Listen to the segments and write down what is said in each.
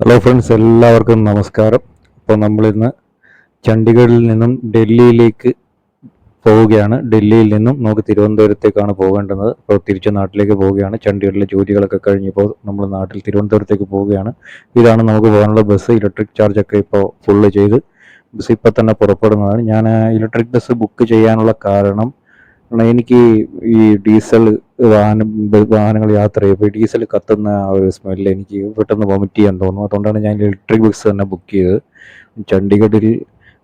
Hello friends എല്ലാവർക്കും നമസ്കാരം. അപ്പോൾ നമ്മളിന്ന് ചണ്ഡീഗഡിൽ നിന്നും ഡൽഹിയിലേക്ക് പോവുകയാണ്. ഡൽഹിയിൽ നിന്നും നമുക്ക് തിരുവനന്തപുരത്തേക്കാണ് പോകേണ്ടത്. അപ്പോൾ തിരിച്ച് നാട്ടിലേക്ക് പോവുകയാണ്. ചണ്ഡീഗഡിലെ ജോലികളൊക്കെ കഴിഞ്ഞപ്പോൾ നമ്മൾ നാട്ടിൽ തിരുവനന്തപുരത്തേക്ക് പോവുകയാണ്. ഇതാണ് നമുക്ക് പോകാനുള്ള ബസ് ഇലക്ട്രിക് ചാർജൊക്കെ ഇപ്പോൾ ഫുള്ള് ചെയ്ത് ബസ് ഇപ്പം തന്നെ പുറപ്പെടുന്നതാണ്. ഞാൻ ഇലക്ട്രിക് ബസ് ബുക്ക് ചെയ്യാനുള്ള കാരണം കാരണം എനിക്ക് ഈ ഡീസൽ വാഹനം വാഹനങ്ങൾ യാത്ര ചെയ്യുമ്പോൾ ഡീസൽ കത്തുന്ന ആ ഒരു സ്മെല്ല് എനിക്ക് പെട്ടെന്ന് വൊമിറ്റ് ചെയ്യാൻ തോന്നും. അതുകൊണ്ടാണ് ഞാൻ ഇലക്ട്രിക് ബസ് തന്നെ ബുക്ക് ചെയ്തത്. ചണ്ഡീഗഡിൽ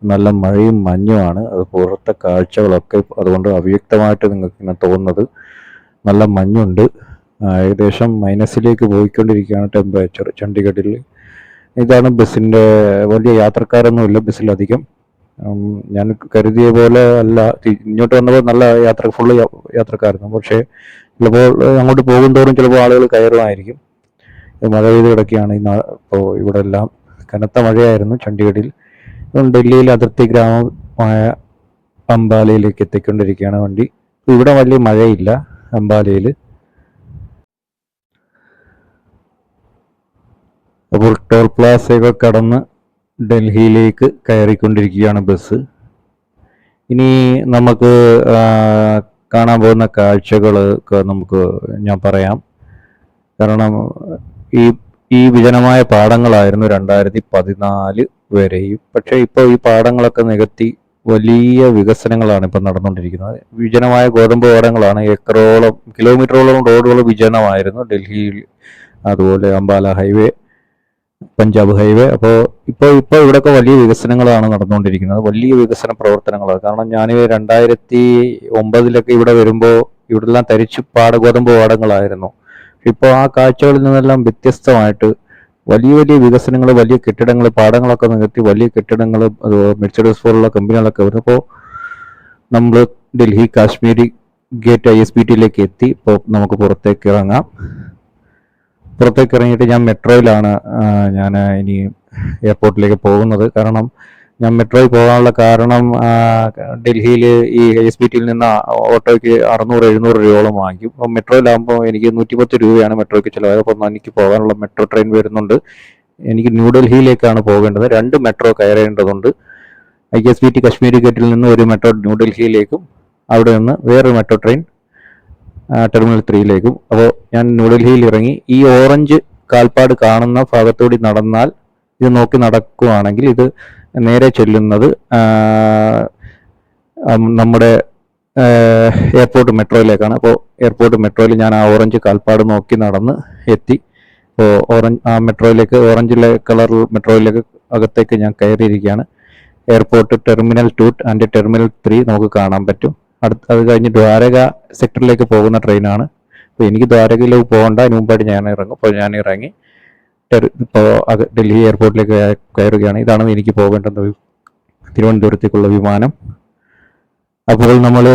നല്ല മഴയും മഞ്ഞുമാണ് അത് പുറത്തെ കാഴ്ചകളൊക്കെ അതുകൊണ്ട് അവ്യക്തമായിട്ട് നിങ്ങൾക്ക് ഇങ്ങനെ തോന്നുന്നത്. നല്ല മഞ്ഞുണ്ട്. ഏകദേശം മൈനസിലേക്ക് പോയിക്കൊണ്ടിരിക്കുകയാണ് ടെമ്പറേച്ചർ ചണ്ഡീഗഡിൽ. ഇതാണ് ബസ്സിന്റെ വലിയ യാത്രക്കാരൊന്നുമില്ല ബസ്സിലധികം. ഞാൻ കരുതിയ പോലെ അല്ല. ഇങ്ങോട്ട് വന്നപ്പോൾ നല്ല യാത്ര ഫുൾ യാത്രക്കായിരുന്നു. പക്ഷേ ചിലപ്പോൾ അങ്ങോട്ട് പോകും തോറും ചിലപ്പോൾ ആളുകൾ കയറുമായിരിക്കും. മഴ പെയ്ത് കിടക്കുകയാണ് ഇന്ന് ഇപ്പോൾ ഇവിടെ എല്ലാം കനത്ത മഴയായിരുന്നു ചണ്ഡീഗഡിൽ. ഡൽഹിയിലെ അതിർത്തി ഗ്രാമമായ അംബാലയിലേക്ക് എത്തിക്കൊണ്ടിരിക്കുകയാണ് വണ്ടി. ഇവിടെ വലിയ മഴയില്ല അംബാലയിൽ അപ്പോൾ ടോൾ പ്ലാസയൊക്കെ കടന്ന് ഡൽഹിയിലേക്ക് കയറിക്കൊണ്ടിരിക്കുകയാണ് ബസ്. ഇനി നമുക്ക് കാണാൻ പോകുന്ന കാഴ്ചകൾ നമുക്ക് ഞാൻ പറയാം. കാരണം ഈ ഈ വിജനമായ പാടങ്ങളായിരുന്നു രണ്ടായിരത്തി പതിനാല് വരെയും. പക്ഷേ ഇപ്പോൾ ഈ പാടങ്ങളൊക്കെ നികത്തി വലിയ വികസനങ്ങളാണ് ഇപ്പം നടന്നുകൊണ്ടിരിക്കുന്നത്. വിജനമായ ഗോതമ്പ് പാടങ്ങളാണ് ഏക്കറോളം കിലോമീറ്ററോളം റോഡുകൾ വിജനമായിരുന്നു. ഡൽഹിയിൽ അതുപോലെ അംബാല ഹൈവേ പഞ്ചാബ് ഹൈവേ. അപ്പോൾ ഇപ്പോൾ ഇപ്പോൾ ഇവിടെയൊക്കെ വലിയ വികസനങ്ങളാണ് നടന്നുകൊണ്ടിരിക്കുന്നത്. വലിയ വികസന പ്രവർത്തനങ്ങളാണ്. കാരണം ഞാൻ രണ്ടായിരത്തി ഒമ്പതിലൊക്കെ ഇവിടെ വരുമ്പോൾ ഇവിടെല്ലാം തരിച്ചു പാട ഗോതമ്പ് പാടങ്ങളായിരുന്നു. ഇപ്പോൾ ആ കാഴ്ചകളിൽ നിന്നെല്ലാം വ്യത്യസ്തമായിട്ട് വലിയ വലിയ വികസനങ്ങൾ വലിയ കെട്ടിടങ്ങൾ പാടങ്ങളൊക്കെ നികത്തി വലിയ കെട്ടിടങ്ങൾ മെർച്ചഡീസ് പോലുള്ള കമ്പനികളൊക്കെ വരുമ്പോൾ നമ്മൾ Delhi Kashmiri gate I S B ടിയിലേക്ക് എത്തി. ഇപ്പോൾ നമുക്ക് പുറത്തേക്ക് ഇറങ്ങാം. പുറത്തേക്ക് ഇറങ്ങിയിട്ട് ഞാൻ മെട്രോയിലാണ് ഞാൻ ഇനി എയർപോർട്ടിലേക്ക് പോകുന്നത്. കാരണം ഞാൻ മെട്രോയിൽ പോകാനുള്ള കാരണം ഡൽഹിയിൽ ഈ എസ് ബി ടിയിൽ നിന്ന് ഓട്ടോയ്ക്ക് അറുന്നൂറ് എഴുന്നൂറ് രൂപയോളം വാങ്ങിക്കും. അപ്പം മെട്രോയിലാകുമ്പോൾ എനിക്ക് നൂറ്റിപ്പത്ത് രൂപയാണ് മെട്രോയ്ക്ക് ചിലവായത് അപ്പം എനിക്ക് പോകാനുള്ള മെട്രോ ട്രെയിൻ വരുന്നുണ്ട്. എനിക്ക് ന്യൂഡൽഹിയിലേക്കാണ് പോകേണ്ടത്. രണ്ട് metro കയറേണ്ടതുണ്ട്. I S B T Kashmiri ഗേറ്റിൽ നിന്ന് ഒരു മെട്രോ ന്യൂഡൽഹിയിലേക്കും അവിടെ നിന്ന് വേറൊരു മെട്രോ ട്രെയിൻ ടെർമിനൽ ത്രീയിലേക്കും. അപ്പോൾ ഞാൻ ന്യൂഡൽഹിയിൽ ഇറങ്ങി ഈ ഓറഞ്ച് കാൽപ്പാട് കാണുന്ന ഭാഗത്തോടി നടന്നാൽ ഇത് നോക്കി നടക്കുകയാണെങ്കിൽ ഇത് നേരെ ചെല്ലുന്നത് നമ്മുടെ എയർപോർട്ട് മെട്രോയിലേക്കാണ്. അപ്പോൾ എയർപോർട്ട് മെട്രോയിൽ ഞാൻ ആ ഓറഞ്ച് കാൽപ്പാട് നോക്കി നടന്ന് എത്തി. അപ്പോൾ ഓറഞ്ച് ആ മെട്രോയിലേക്ക് ഓറഞ്ചിലെ കളർ മെട്രോയിലേക്ക് അകത്തേക്ക് ഞാൻ കയറിയിരിക്കുകയാണ്. Airport terminal two and terminal three നമുക്ക് കാണാൻ പറ്റും. അടുത്ത് അത് കഴിഞ്ഞ് ദ്വാരക സെക്ടറിലേക്ക് പോകുന്ന ട്രെയിനാണ്. അപ്പോൾ എനിക്ക് ദ്വാരകയിലേക്ക് പോകേണ്ട. മുമ്പായിട്ട് ഞാൻ ഇറങ്ങും. അപ്പോൾ ഞാൻ ഇറങ്ങി ഇപ്പോൾ ഡൽഹി എയർപോർട്ടിലേക്ക് കയറുകയാണ്. ഇതാണ് എനിക്ക് പോകേണ്ടത് തിരുവനന്തപുരത്തേക്കുള്ള വിമാനം. അപ്പോൾ നമ്മൾ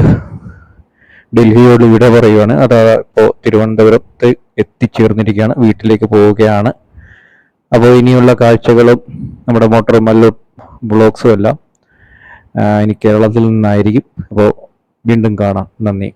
ഡൽഹിയോട് വിട പറയുകയാണ് അത് ഇപ്പോൾ തിരുവനന്തപുരത്ത് എത്തിച്ചേർന്നിരിക്കുകയാണ്. വീട്ടിലേക്ക് പോവുകയാണ്. അപ്പോൾ ഇനിയുള്ള കാഴ്ചകളും നമ്മുടെ മോട്ടോർ മല്ലു ബ്ലോഗ്സും എല്ലാം ഇനി കേരളത്തിൽ നിന്നായിരിക്കും. അപ്പോൾ വീണ്ടും കാണാം. നന്ദി.